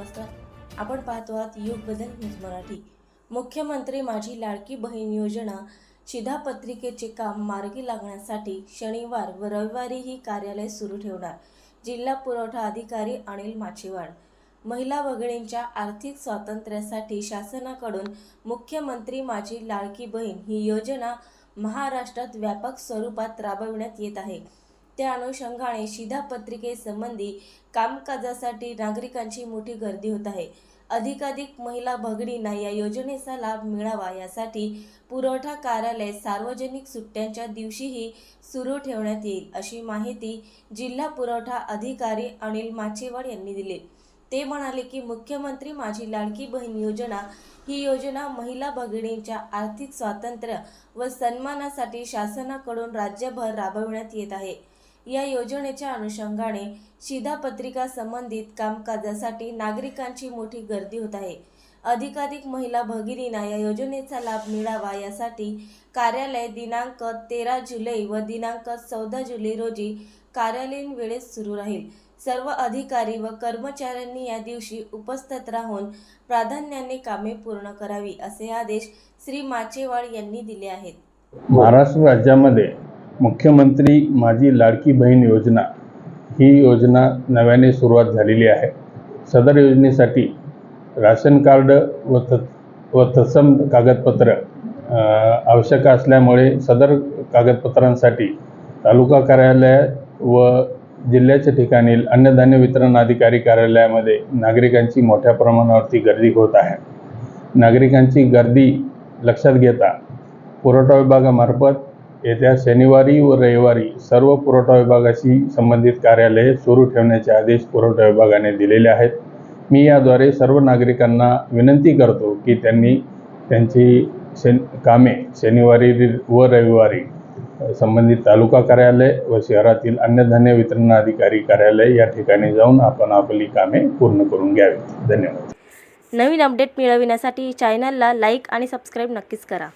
नमस्कार. आपण पाहतो आहात युग बदल न्यूज मराठी. मुख्यमंत्री माझी लाडकी बहीण योजना शिधापत्रिकेचे काम मार्गी लागण्यासाठी शनिवार व रविवारी ही कार्यालय सुरू ठेवणार जिल्हा पुरवठा अधिकारी अनिल माचेवाड. महिला वगळींच्या आर्थिक स्वातंत्र्यासाठी शासनाकडून मुख्यमंत्री माझी लाडकी बहीण ही योजना महाराष्ट्रात व्यापक स्वरूपात राबविण्यात येत आहे. त्या अनुषंगाने शिधापत्रिकेसंबंधी कामकाजासाठी नागरिकांची मोठी गर्दी होत आहे. अधिकाधिक महिला भगिनींना या योजनेचा लाभ मिळावा यासाठी पुरवठा कार्यालय सार्वजनिक सुट्ट्यांच्या दिवशीही सुरू ठेवण्यात येईल अशी माहिती जिल्हा पुरवठा अधिकारी अनिल माचेवाड यांनी दिली. ते म्हणाले की मुख्यमंत्री माझी लाडकी बहीण योजना ही योजना महिला भगिनींच्या आर्थिक स्वातंत्र्य व सन्मानासाठी शासनाकडून राज्यभर राबविण्यात येत आहे. या योजनेच्या अनुषंगाने शिधापत्रिका संबंधित कामकाजासाठी नागरिकांची मोठी गर्दी होत आहे. अधिकाधिक महिला भगिनींना या योजनेचा लाभ मिळावा यासाठी कार्यालय दिनांक तेरा जुलै व दिनांक चौदा जुलै रोजी कार्यालयीन वेळेत सुरू राहील. सर्व अधिकारी व कर्मचाऱ्यांनी या दिवशी उपस्थित राहून प्राधान्याने कामे पूर्ण करावी असे आदेश श्री माचेवाड यांनी दिले आहेत. महाराष्ट्र राज्यामध्ये मुख्यमंत्री माझी लाडकी बहीण योजना. ही योजना नव्याने सुरुवात झालेली आहे. सदर योजनेसाठी राशन कार्ड व त व तत्सम कागदपत्र आवश्यक असल्यामुळे सदर कागदपत्रांसाठी तालुका कार्यालय व जिल्ह्याच्या ठिकाणी अन्नधान्य वितरण अधिकारी कार्यालयामध्ये नागरिकांची मोठ्या प्रमाणावरती गर्दी होत आहे. नागरिकांची गर्दी लक्षात घेता पुरवठा विभागामार्फत येत्या शनिवारी व रविवारी सर्व पुरवठा विभागाशी संबंधित कार्यालये सुरू ठेवण्याचे आदेश पुरवठा विभागाने दिलेले आहेत. मी याद्वारे सर्व नागरिकांना विनंती करतो की त्यांनी त्यांची शन कामे शनिवारी व रविवारी संबंधित तालुका कार्यालय व शहरातील अन्नधान्य वितरण अधिकारी कार्यालय या ठिकाणी जाऊन आपण आपली कामे पूर्ण करून घ्यावी धन्यवाद. नवीन अपडेट मिळविण्यासाठी चॅनलला लाईक आणि सबस्क्राईब नक्कीच करा.